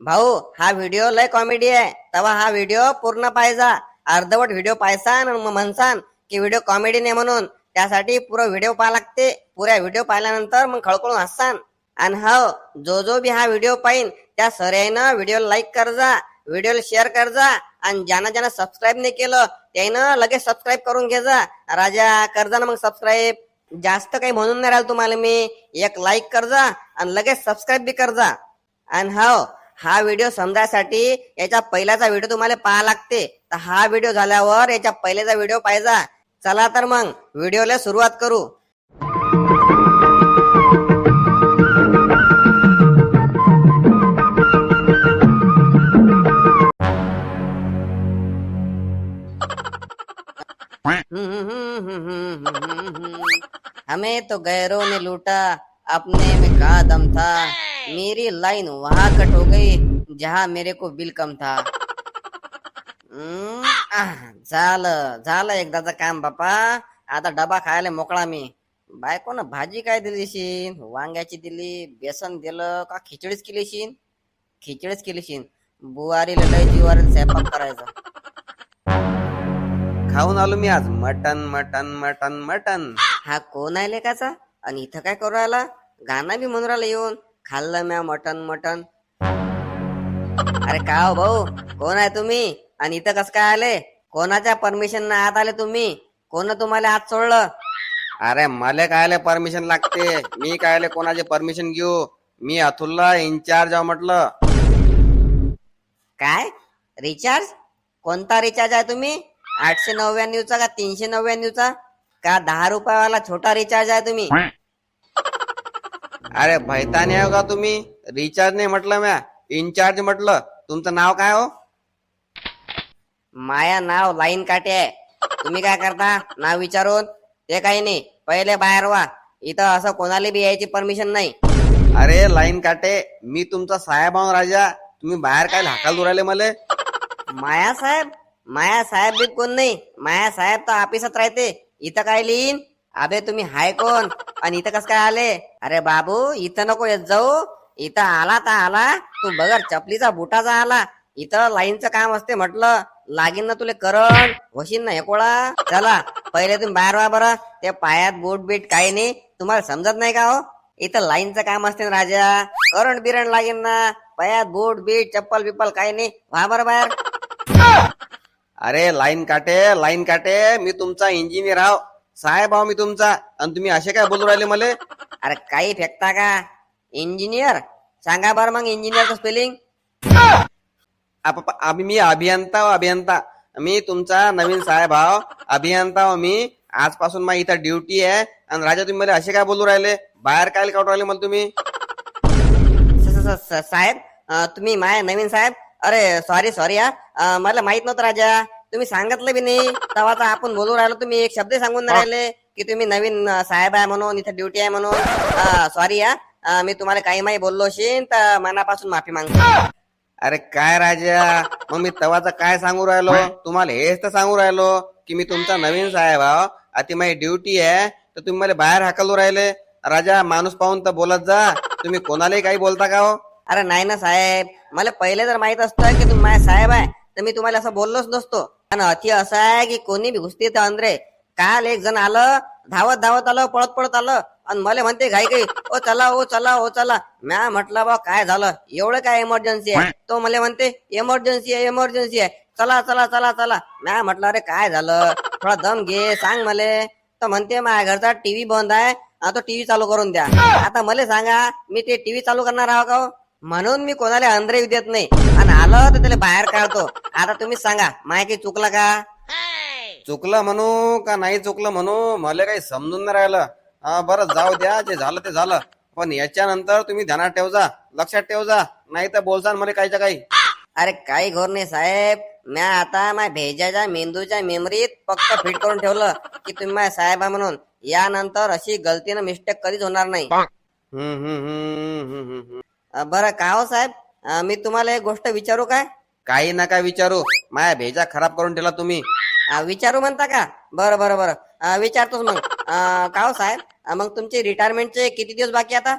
भाऊ हा व्हिडिओ लय कॉमेडी आहे. तेव्हा हा व्हिडिओ पूर्ण पाहिजा. अर्धवट व्हिडिओ पाहायसान मग म्हणसान की व्हिडिओ कॉमेडी नाही म्हणून. त्यासाठी पुरा व्हिडिओ पाहा लागते. पुऱ्या व्हिडिओ पाहिल्यानंतर मग खळखळून हससान. आणि हो जो जो बी हा व्हिडिओ पाहिन त्या सर्यानं व्हिडिओ लाईक करजा व्हिडिओला शेअर करजा आणि ज्यांना ज्यांना सबस्क्राईब नाही केलं त्यानं लगेच सबस्क्राईब करून घे जा राजा करजा ना मग सबस्क्राईब जास्त काही म्हणून नाही राहिलं तुम्हाला मी. एक लाईक करजा आणि लगेच सबस्क्राईब बी करजा. आणि हो हा व्हिडिओ समजायसाठी याच्या पहिल्याचा व्हिडिओ तुम्हाला पाहा लागते. तर हा व्हिडिओ झाल्यावर याच्या पहिल्याचा व्हिडिओ पाहिजा चला तर मग व्हिडिओला सुरुवात करू. हमें तो गैरों ने लूटा अपने में कहा दम था। मेरी लाइन वहां कट हो गई जहां मेरे को बिल कम था। झालं झालं एकदाचं काम बापा. आता डबा खायला मोकळा मी. बायकोनं भाजी काय दिली शिन? वांग्याची दिली बेसन दिलं का खिचडीच केली शिन? खिचडीच केली शिन. बुवारी लय जीवारी स्वयंपाक करायचा. खाऊन आलो मी आज. Mutton mutton mutton mutton. हा कोण आहे लेकाचा आणि इथं काय करू राहिला? गाणं बी म्हणून राहिला येऊन. खाल्लं म्या मटन मटन. अरे का हो भाऊ कोण आहे तुम्ही? आणि इथं कस काय आले? कोणाच्या परमिशन ना आत आले तुम्ही? कोण तुम्हाला आत सोडलं? अरे मला कायले परमिशन लागते? मी कायले कोणाचे परमिशन घेऊ? मी अथुल्ला इन्चार्ज आहो म्हटलं. काय? रिचार्ज कोणता रिचार्ज आहे तुम्ही? आठशे नव्याण्णवचा का तीनशे नव्याण्णवचा? का दहा रुपयावाला छोटा रिचार्ज आहे तुम्ही? अरे भैताने आहे का तुम्ही? रिचार्ज नाही म्हटलं म्या. इन्चार्ज म्हटलं. तुमचं नाव काय हो? माया नाव लाईन काटे आहे. तुम्ही काय करता? नाव विचारून. ते काही नाही. पहिले बाहेर व्हा. इथं असं कोणाला बी यायची परमिशन नाही. अरे लाईन काटे मी तुमचा साहेब आहो राजा. तुम्ही बाहेर काय हाकाल दुराले मले? माया साहेब माया साहेब बी कोण नाही. माया साहेब तर ऑफिसात राहते. इथं काय लिहिन? अबे तुम्ही हाय कोण? आणि इथं कस काय आले? अरे बाबू इथं नको येत जाऊ. इथं आला तर आला. तू बगर चपलीचा बुटाचा आला. इथं लाईनचं काम असते म्हटलं. लागीन ना तुले करण. होशील ना एकोळा? चला पहिले तुम्ही बाहेर वा बरं. ते पायात बोट बीट काही नाही. तुम्हाला समजत नाही का हो? इथं लाईनचं काम असते ना राजा. करंट बिरण लागेल ना. पायात बोट बीट चप्पल बिप्पल काही नाही. व्हा बरं बाहेर. अरे लाईन काटे लाईन काटे. मी तुमचा इंजिनियर आहो. साहेब आहो मी तुमचा. आणि तुम्ही असे काय बोलू राहिले मले? अरे काही फेकता का? इंजिनियर सांगा बरं मग इंजिनियरचं स्पेलिंग आप- आम्ही मी अभियंता हो, अभियंता. मी तुमचा नवीन साहेब आहो. अभियंता हो मी. आजपासून माझी इथं ड्युटी आहे. आणि राजा तुम्ही मला असे काय बोलू राहिले? बाहेर काय काढू राहिले मला तुम्ही? साहेब तुम्ही माय नवीन साहेब? अरे सॉरी सॉरी हा. मला माहीत नव्हतं राजा. तुम्ही सांगितलं बी नाही तेव्हाचा आपण बोलू राहिलो. तुम्ही एक शब्द सांगून राहिले की तुम्ही नवीन साहेब आहे म्हणून इथं ड्युटी आहे म्हणून. सॉरी हा मी तुम्हाला काही माही बोललो असेल तर मनापासून माफी मागतो. अरे काय राजा? मग मी तवाचं काय सांगू राहिलो? तुम्हाला हेच तर सांगू राहिलो की मी तुमचा नवीन साहेब आहो आता माझी ड्युटी आहे तर तुम्ही मला बाहेर हाकलू राहिले. राजा माणूस पाहून तर बोलत जा. तुम्ही कोणालाही काही बोलता का हो? अरे नाही ना साहेब मला पहिले जर माहीत असतं की तुम्ही माझ्या साहेब आहे. तर मी तुम्हाला असं बोललोच नसतो. आणि अति असं आहे की कोणी बी घुसते तर अंद्रे काल एक जण आलं धावत धावत आलं पळत पळत आलं आणि मला म्हणते घाई घाई ओ चला ओ चला ओ चला. म्या म्हटलं बा काय झालं? एवढं काय इमर्जन्सी आहे? तो मला म्हणते इमर्जन्सी आहे इमर्जन्सी आहे. चला चला चला चला. म्या म्हटलं अरे काय झालं? थोडा दम घे सांग मले. तर म्हणते माझ्या घरचा टीव्ही बंद आहे आता तो टीव्ही चालू करून द्या. आता मला सांगा मी ते टीव्ही चालू करणार आहो का हो? म्हणून मी कोणाला अंद्रे देत नाही. आणि आलं तर त्याला बाहेर काढतो. आता तुम्हीच सांगा माय काही चुकलं का? चुकलं म्हणू का नाही चुकलं म्हणू? मला काही समजून नाही राहिलं. हा बरं जाऊ द्या जे झालं ते झालं. पण याच्यानंतर तुम्ही ध्यानात ठेवजा लक्षात ठेवजा नाही तर बोलसान मला काहीच्या काही. अरे काही घोर नाही साहेब. म्या आता माझ्या भेजाच्या मेंदूच्या मेमरीत फक्त फिट करून ठेवलं की तुम्ही माझ्या साहेब म्हणून. यानंतर अशी गलतीनं मिस्टेक कधीच होणार नाही. हम्म हम्म हम्म हम्म हम्म हम्म. अं, बरं का हो साहेब? अं, मी तुम्हाला एक गोष्ट विचारू काय? काही नका विचारू. माया भेजा खराब करून ठेवला तुम्ही. अं, विचारू म्हणता का? बरं बरं बरं. अं, विचारतोच मग. अं, का हो साहेब? अं, मग तुमचे रिटायरमेंटचे किती दिवस बाकी आता?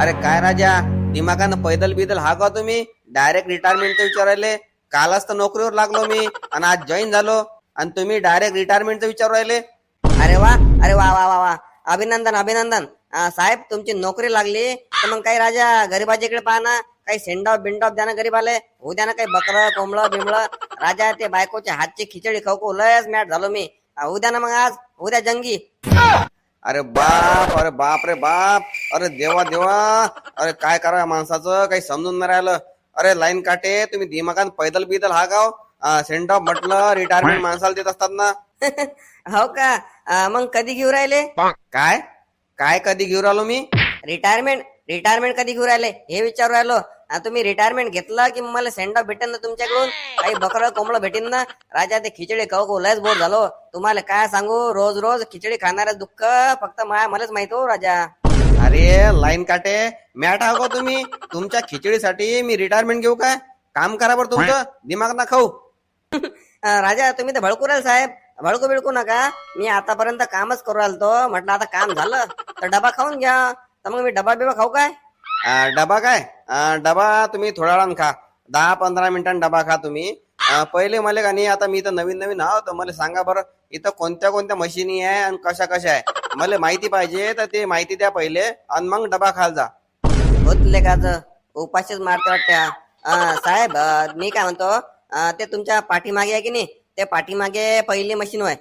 अरे काय राजा? दिमागानं पैदल बिदल हा का तुम्ही? डायरेक्ट रिटायरमेंटचं विचारायले. कालच तर नोकरीवर लागलो मी. आणि आज जॉईन झालो. आणि तुम्ही डायरेक्ट रिटायरमेंटचं विचारू राहिले. अरे वा अरे वा वा वा वा. अभिनंदन अभिनंदन. साहेब तुमची नोकरी लागली तर मग काही राजा गरीबाच्या इकडे पहा ना. काही सेंडॉप बिंडॉप द्या ना गरीबाले उद्या ना काही बकरं कोंबडं बिमळ. राजा ते बायकोच्या हातची खिचडी खाऊ खाऊ लयच मॅट झालो मी. उद्या ना मग आज. उद्या जंगी. अरे बाप अरे बाप रे बाप. अरे देवा देवा. अरे काय करा माणसाचं? काही समजून नाही राहिलं. अरे लाईन काटे तुम्ही दिमागात पैदल बिदल हा गाव सेंड ऑफ म्हटलं रिटायरमेंट माणसाला देत असतात ना. हो का? मग कधी घेऊ राहिले? काय? काय कधी घेऊन आलो मी? रिटायरमेंट रिटायरमेंट कधी घेऊ राहिले? हे विचारू राहिलो. तुम्ही रिटायरमेंट घेतलं की मला सेंड ऑफ भेटेन ना तुमच्याकडून? काही बकरं कोंबडं भेटेन ना? राजा ते खिचडी खाऊ खाऊ लयच बोर झालो. तुम्हाला काय सांगू? रोज रोज खिचडी खाणारं दुःख. फक्त माया मलाच माहीत हो राजा. अरे लाईन काटे. मॅट हा का तुम्ही. तुमच्या खिचडीसाठी मी रिटायरमेंट घेऊ काय? काम करा बरं तुमचं. दिमाग ना खाऊ. राजा तुम्ही तर भडकू राहिले साहेब. भडकू बिडकू नका. मी आतापर्यंत कामच करू राहिलो म्हटलं आता काम झालं तर डबा खाऊन घ्या. तर मग मी डबा बिबा खाऊ काय? अं, डबा काय? अं, डबा तुम्ही थोड्या वेळानं खा. दहा पंधरा मिनिटांनी डबा खा तुम्ही. अं, पहिले मला का नाही आता मी तर नवीन नवीन आहो तर मला सांगा बरं इथं कोणत्या कोणत्या मशिनी आहे आणि कशा कशा आहे? मला माहिती पाहिजे तर ते माहिती द्या पहिले आणि मग डबा खाल जा. होतले काच उपाशीच मारते वाटते. अं, साहेब अं, मी काय म्हणतो अं, ते तुमच्या पाठीमागे आहे की नाही? ते पाठीमागे पहिली मशीन होय.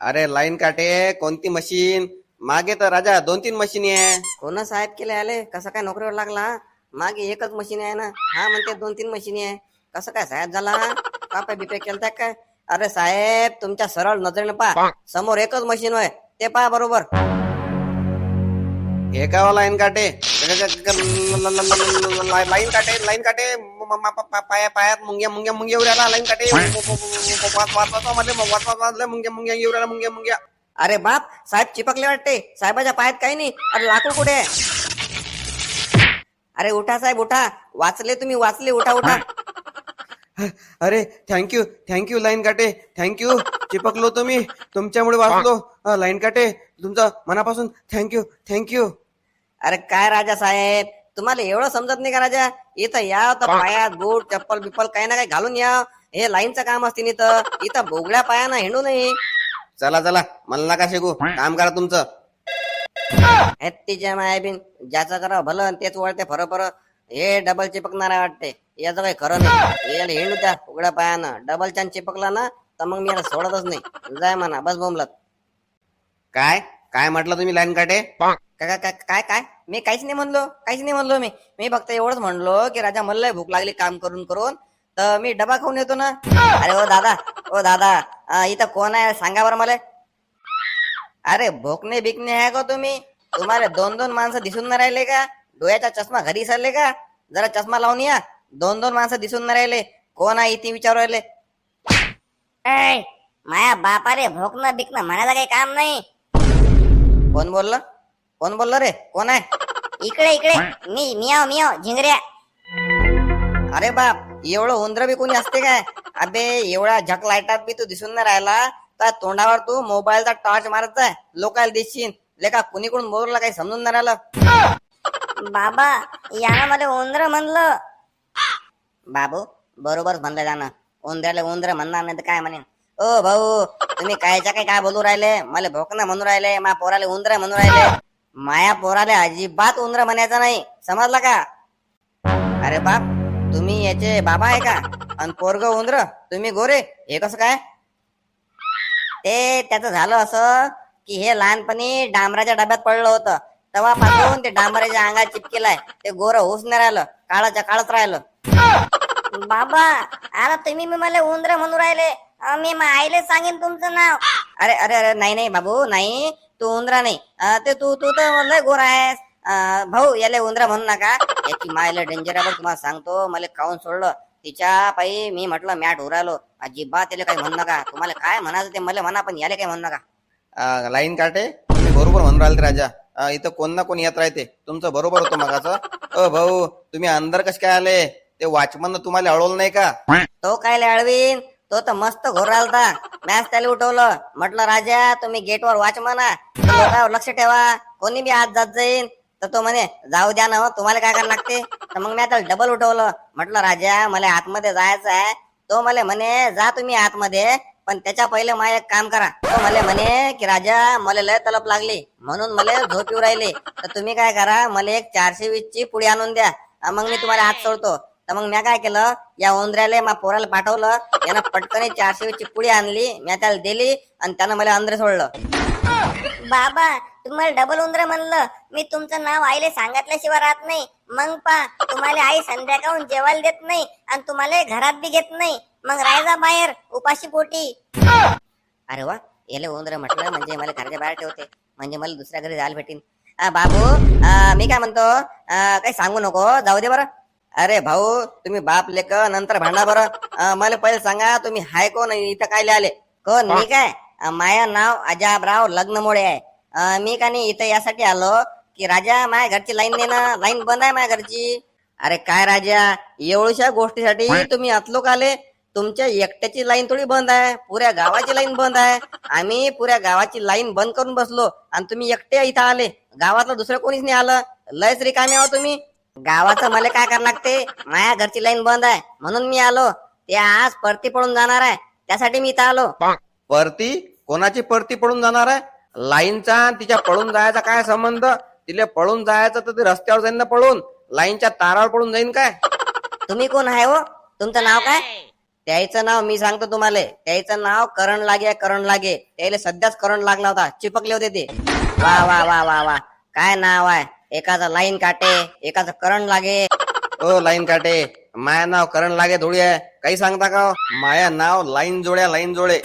अरे लाईन काटे कोणती मशीन मागे तर राजा दोन तीन मशिनी आहे. कोण साहेब केले आले? कसं काय नोकरीवर लागला? मागे एकच मशीन आहे ना? हा म्हणते दोन तीन मशीनी आहे. कसं काय साहेब झाला? कापे बिपे केलता काय? अरे साहेब तुमच्या सरळ नजरेने पहा. समोर एकच मशीन होय. ते पहा बरोबर. हे का लाईन काटे. लाईन काटे लाईन काटे. पाया पायात मुंग्या मुंग्या मुंग्या उऱ्याला लाईन काटे. वाचवा मध्ये मुंग्या मुंग्या उऱ्याला मुंग्या मुंग्या. अरे बाप साहेब चिपकले वाटते. साहेबाच्या पायात काही नाही. अरे लाकूड कुठे आहे? अरे उठा साहेब उठा. वाचले तुम्ही वाचले. उठा उठा. अरे thank you thank you line काटे. थँक्यू चिपकलो तुम्ही. तुमच्यामुळे वाचलो. लाईन काटे. तुमचं मनापासून थँक्यू थँक्यू अरे काय राजा साहेब? तुम्हाला एवढं समजत नाही का राजा? इथं या तर पायात बूट चप्पल बिप्पल काही ना काही घालून या. हे लाईनचं काम असते इथं. इथं बोगड्या पायानं हिंडू नाही चला चला. मला नका शिकू. काम करा तुमचं. हत्तीच्या मायाबीन ज्याचं करा भलं तेच वळते फर फर हे डबल चिपकणार आहे वाटते. याचं काही खरं नाही. याला हिंडू त्या उघड्या पायानं. डबल चान चिपकला ना तर मग मी याला सोडतच नाही. जाय म्हणा बस बोंबलत. काय? काय म्हटलं तुम्ही लाईन काटे? काय काय काय काय? मी काहीच नाही म्हणलो काहीच नाही म्हणलो मी. मी फक्त एवढंच म्हणलो की राजा मला लय भूक लागली काम करून करून तर मी डबा खाऊन येतो ना. अरे ओ दादा ओ दादा इथं कोण आहे? सांगा बरं मला. अरे भोकणे बिकणे आहे का तुम्ही? तुम्हाला दोन दोन माणसं दिसून नाही राहिले का? डोळ्याचा चष्मा घरी सरले का? जरा चष्मा लावून या. दोन दोन माणसं दिसून नाही राहिले. कोण आहे इथे विचारू राहिले? माया बापारे भोकणं बिकणं म्हणायचं काही काम नाही. कोण बोललं? कोण बोललं रे? कोण आहे? इकडे इकडे. मी मियाव मियाव झिंगऱ्या. अरे बाप एवढं उंदर बी कोणी असते काय? अबे एवढ्या झक लाईटात बी तू दिसून नाही राहिला. तर तोंडावर तू मोबाईलचा टॉर्च मारत आहे लोकायला दिसशील लेका कुणी कोण बोलला काही समजून नाही राहिलं. बाबा यानं मला उंदर म्हणलं. बाबू बरोबर म्हणलं जाणं उंदराले उंदर म्हणणार नाही तर काय म्हणेन? ओ भाऊ तुम्ही कायच्या काय काय बोलू राहिले? मला भोकना म्हणू राहिले मा पोराले उंदर म्हणू राहिले. माया पोराले अजिबात उंदर म्हणायचं नाही. समजला का? अरे बाप तुम्ही याचे बाबा आहे का? आणि पोरग उंदर तुम्ही गोरे हे कसं काय? ते त्याचं झालं असं की हे लहानपणी डांबराच्या डब्यात पडलं होतं. तेव्हापासून ते डांबराच्या अंगात चिपकेलाय. ते गोर होऊच नाही राहिलं काळाच्या काळच राहिलं. बाबा अरे तुम्ही मी मला उंदर म्हणून राहिले. अं, मी आईले सांगेन तुमचं नाव. अरे अरे अरे नाही नाही बाबू नाही. तू उंदरा नाही. अं, ते तू तू तर लय गोरा आहेस. अं, भाऊ याला उंदरा म्हणू नका. याची मायला डेंजर आहे तुम्हाला सांगतो. मला खाऊन सोडलं. तिच्या पायी मी म्हटलं मॅट उरालो अजिबात त्याला काही म्हणू नका. तुम्हाला काय म्हणायचं ते मला म्हणा पण याला काही म्हणू नका. अं, लाईन काटे. तुम्ही बरोबर म्हणून राहिले राजा. अं, इथं कोण ना कोण येत राहते. तुमचं बरोबर होतं मगाचं. अ भाऊ तुम्ही अंदर कस काय आले? ते वॉचमन तुम्हाला अडवलं नाही का? तो काय अळवीन तो तर मस्त घोरालता मॅच त्याला उठवलं. म्हटलं राजा तुम्ही गेटवर वॉच म्हणा लक्ष ठेवा. कोणी बी आज जात जाईन. तर तो म्हणे जाऊ द्या ना हो, तुम्हाला काय करायला लागते? तर मग मी आता डबल उठवलं. म्हटलं राजा मला आतमध्ये जायचं आहे. तो मला म्हणे जा तुम्ही आतमध्ये पण त्याच्या पहिले मला एक काम करा. तो मला म्हणे की राजा मला लय तलप लागली. म्हणून मला झोप येऊ राहिली. तर तुम्ही काय करा मला एक चारशे वीस ची पुढे आणून द्या. मग मी तुम्हाला हात सोडतो. तर मग मी काय केलं या उंदऱ्याला मा पोराला पाठवलं. यानं पटकन चारशे ची पुडी आणली मी त्याला दिली आणि त्यानं मला अंदर सोडलं. बाबा तुम्हाला डबल उंदर म्हणलं. मी तुमचं नाव आईले सांगितल्याशिवाय राहत नाही. मग पा तुम्हाला आई संध्याकाळून जेवायला देत नाही आणि तुम्हाला घरात बी घेत नाही. मग राहायचा बाहेर उपाशी पोटी. अरे वा याला उंदर म्हटलं म्हणजे मला घराच्या बाहेर ठेवते. म्हणजे मला दुसऱ्या घरी जायला भेटीन. बाबू मी काय म्हणतो काही सांगू नको. जाऊ दे बरं. अरे भाऊ तुम्ही बाप लेक नंतर भांडा बरं मला पहिले सांगा तुम्ही हाय कोण? इथं काय आले कोण? मी काय? माया नाव अजाबराव लग्नमोडे आहे. मी का नाही इथं यासाठी आलो की राजा माझ्या घरची लाईन दे ना लाईन बंद आहे माझ्या घरची. अरे काय राजा? एवढ्याशा गोष्टीसाठी तुम्ही अतलोक आले तुमच्या एकट्याची लाईन थोडी बंद आहे पुऱ्या गावाची लाईन बंद आहे. आम्ही पुऱ्या गावाची लाईन बंद करून बसलो आणि तुम्ही एकटे इथं आले. गावातलं दुसरं कोणीच नाही आलं. लयच रिकामे आहो तुम्ही. गावाचं मला काय करावं लागते? माझ्या घरची लाईन बंद आहे. म्हणून मी आलो. ते आज परती पडून जाणार आहे. त्यासाठी मी इथं आलो. परती? कोणाची परती पडून जाणार आहे? लाईनचा आणि तिच्या पळून जायचा काय संबंध? तिला पळून जायचं तर ते रस्त्यावर जाईन ना पळून. लाईनच्या तारावर पळून जाईन काय? तुम्ही कोण आहे हो? तुमचं नाव काय? त्याचं नाव मी सांगतो तुम्हाला. त्याचं नाव करण लागे करण लागे. त्याला सध्याच करंट लागला होता. चिपकले होते ते. वा वा वा वा वा. काय नाव आहे? एकाचं लाईन काटे एकाचं करंट लागे. ओ लाईन काटे. माया नाव करण लागे थोडी आहे. काही सांगता का हो? माया नाव लाईन जोड्या लाईन जोडे.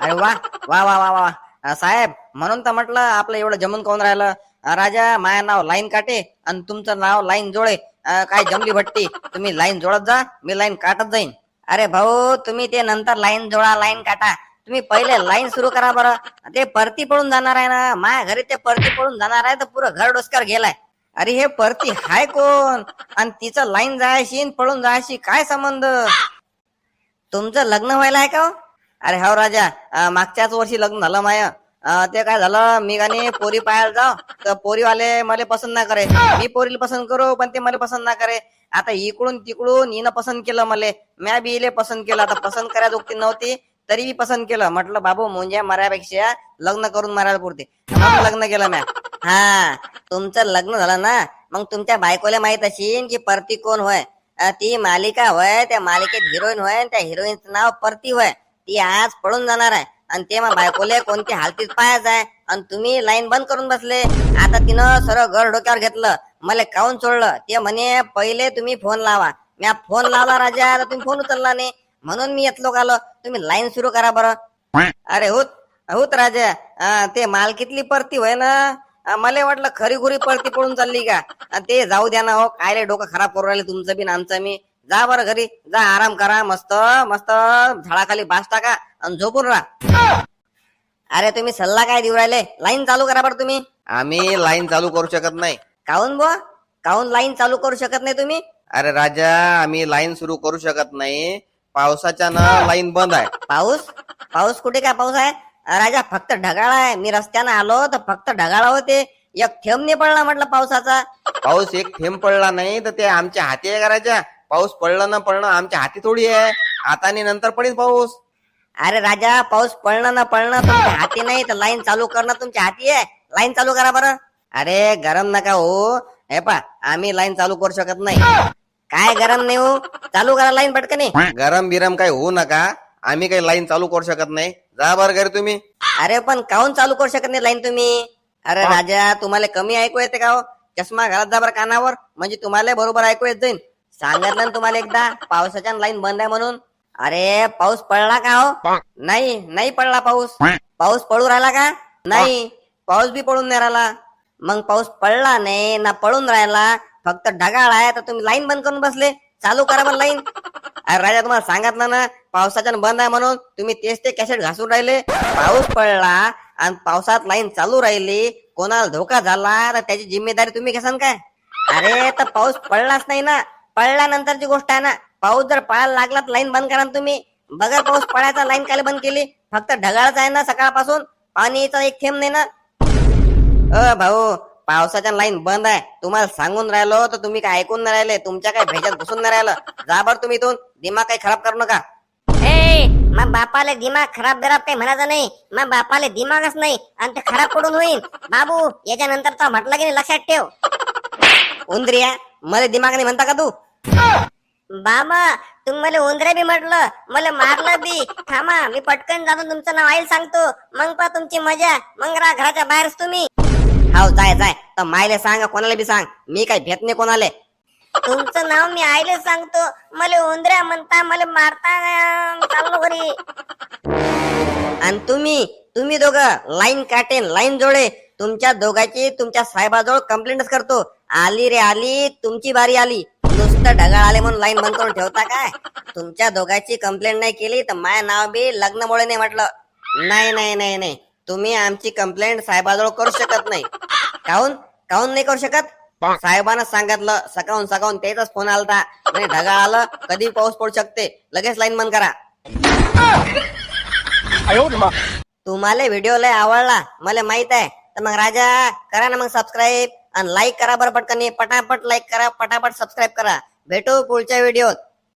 अरे वा वा वा वा वा. अं, साहेब म्हणून तर म्हटलं आपलं एवढं जमून कोण राहिलं? अं, राजा माया नाव लाईन काटे आणि तुमचं नाव लाईन जोडे. अं, काय जमली भट्टी? तुम्ही लाईन जोडत जा मी लाईन काटत जाईन. अरे भाऊ तुम्ही ते नंतर लाईन जोडा लाईन काटा. तुम्ही पहिले लाईन सुरू करा बरं. ते परती पळून जाणार आहे ना. माया घरी ते परती पळून जाणार आहे तर पुरं घर डोसकर गेलाय. अरे हे परती हाय कोण? आणि तिचं लाईन जायशी पळून जायशी काय संबंध? तुमचं लग्न व्हायला आहे का हो? अरे हो राजा मागच्याच वर्षी लग्न झालं माय. ते काय झालं? मी गाणी पोरी पाहायला जाव तर पोरीवाले मला पसंत ना करे. मी पोरीला पसंत करू पण ते मला पसंत ना करे. आता इकडून तिकडून हिनं पसंत केलं मला. म्या बी इले पसंत केलं. आता पसंत करायला जोगती नव्हती. तरी मी पसंत केलं. म्हटलं बाबू मुंज्या मारायपेक्षा लग्न करून मारायला पुरते. मग लग्न केलं म्या हा. तुमचं लग्न झालं ना मग तुमच्या बायकोला माहीत असेल की परती कोण होय? ती मालिका होय त्या मालिकेत हिरोईन होय त्या हिरोईनचं नाव परती होय. ती आज पळून जाणार आहे. आणि ते मग बायकोले कोणती हालतीत पाहायचं आहे? आणि तुम्ही लाईन बंद करून बसले. आता तिनं सरळ घर डोक्यावर घेतलं. मला काऊन सोडलं ते म्हणे पहिले तुम्ही फोन लावा. म्या फोन लावला राजा तर तुम्ही फोन उचलला नाही. म्हणून मी येतलो आलो तुम्ही लाईन सुरू करा बरं. अरे होत होत राजा ते मालकीतली परती होय ना? मला वाटलं खरी खुरी परती पळून चालली का? ते जाऊ द्या ना हो काय रे डोकं खराब करू राहिले तुमचं बी आमचं मी. जा बरं घरी जा आराम करा मस्त मस्त झाडाखाली बास टाका आणि झोपून राहा. अरे तुम्ही सल्ला काय देऊ राहिले? लाईन चालू करा बरं तुम्ही. आम्ही लाईन चालू करू शकत नाही. काऊन बुवा? काऊन लाईन चालू करू शकत नाही तुम्ही? अरे राजा आम्ही लाईन सुरू करू शकत नाही. पावसाच्या ना लाईन बंद आहे. पाऊस? पाऊस कुठे काय पाऊस आहे? राजा फक्त ढगाळ आहे. मी रस्त्यानं आलो तर फक्त ढगाळ होते. एक थेंब नाही पडला म्हटलं पावसाचा. पाऊस एक थेंब पडला नाही तर ते आमच्या हाती आहे का राजा? पाऊस पडलं ना पडणं आमच्या हाती थोडी आहे. आता आणि नंतर पडेल पाऊस. अरे राजा पाऊस पडणं ना पडणं तुमच्या हाती नाही तर लाईन चालू करणं तुमच्या हाती आहे. लाईन चालू करा बरं. अरे गरम नका हो. हे पा आम्ही लाईन चालू करू शकत नाही. काय गरम नाही हो. चालू करा लाईन पटकन. गरम बिरम काही होऊ नका. आम्ही काही लाईन चालू करू शकत नाही. जा बरं घरी तुम्ही. अरे पण काऊन चालू करू शकत नाही लाईन तुम्ही? अरे राजा तुम्हाला कमी ऐकू येते का हो? चष्मा घालत जा बरं कानावर. म्हणजे तुम्हाला बरोबर ऐकू येत जाईल सांगितलं ना तुम्हाला एकदा पावसाच्या लाईन बंद आहे म्हणून. अरे पाऊस पडला का हो? नाही नाही पडला पाऊस. पाऊस पडू राहिला का? नाही पाऊस बी पडून नाही राहिला. मग पाऊस पडला नाही ना पडून राहिला फक्त ढगाळ आहे तर तुम्ही लाईन बंद करून बसले. चालू करा पण लाईन अरे राजा तुम्हाला सांगितलं ना पावसाच्या बंद आहे म्हणून तुम्ही तेच ते कॅसेट घासून राहिले. पाऊस पडला आणि पावसात लाईन चालू राहिली. कोणाला धोका झाला तर त्याची जिम्मेदारी तुम्ही घेसान काय? अरे तर पाऊस पडलाच नाही ना. पडल्यानंतरची गोष्ट आहे ना पाऊस जर पळायला लागला तर लाईन बंद करा ना तुम्ही. बगर पाऊस पडायचा लाईन काय बंद केली. फक्त ढगाळच आहे ना सकाळपासून. पाणीचा एक थेंब नाही ना. अ भाऊ पावसाच्या लाईन बंद आहे. तुम्हाला सांगून राहिलो तर तुम्ही काय ऐकून नाही राहिले. तुमच्या काय भेजात घुसून नाही राहिलं. जा बरं तुम्ही इथून. दिमाग काही खराब करू नका. ए मग बापाले दिमाग खराब बिराब काही म्हणायचं नाही. मग बापाले दिमागच नाही आणि ते खराब पडून होईल. बाबू याच्यानंतर तो म्हटलं की नाही लक्षात ठेव. उंदरिया मला दिमाग नाही म्हणता का तू? बाबा तुम्ही मला उंदरे बी म्हटलं. मला मारलं बी. थांबा मी पटकन जाऊन तुमचं नाव आईल सांगतो. मग पा तुमची मजा. मग राहा घराच्या बाहेरच तुम्ही. हाव जाय जाय. तर मायले सांग कोणाला बी सांग. मी काही भेट नाही कोणाले. तुमचं नाव मी आईले सांगतो. मला उंदऱ्या म्हणता मला मारता अं, चाललो घरी. आणि तुम्ही तुम्ही दोघं लाईन काटेन लाईन जोडे. तुमच्या दोघांची तुमच्या साहेबाजवळ कंप्लेंटच करतो. आली रे आली तुमची बारी आली. नुसतं ढगाळ आले म्हणून लाईन बंद करून ठेवता काय? तुमच्या दोघांची कंप्लेंट नाही केली तर माझं नाव बी लग्नमुळे नाही म्हटलं. नाही नाही नाही नाही. तुम्ही आमची कंप्लेंट साहेबाजवळ करू शकत नाही. काहून? काहून नाही करू शकत? साहेबानं सांगितलं सकाळून सकाळून त्याचाच फोन आलता. म्हणजे ढगाळ आलं कधी पाऊस पडू शकते? लगेच लाईन बंद करा. तुम्हाला व्हिडिओ लय आवडला मला माहीत आहे. तर मग राजा करा ना मग सबस्क्राईब आणि लाईक करा बरं पटकन पटापट लाईक करा पटापट सबस्क्राईब करा. भेटू पुढच्या व्हिडिओत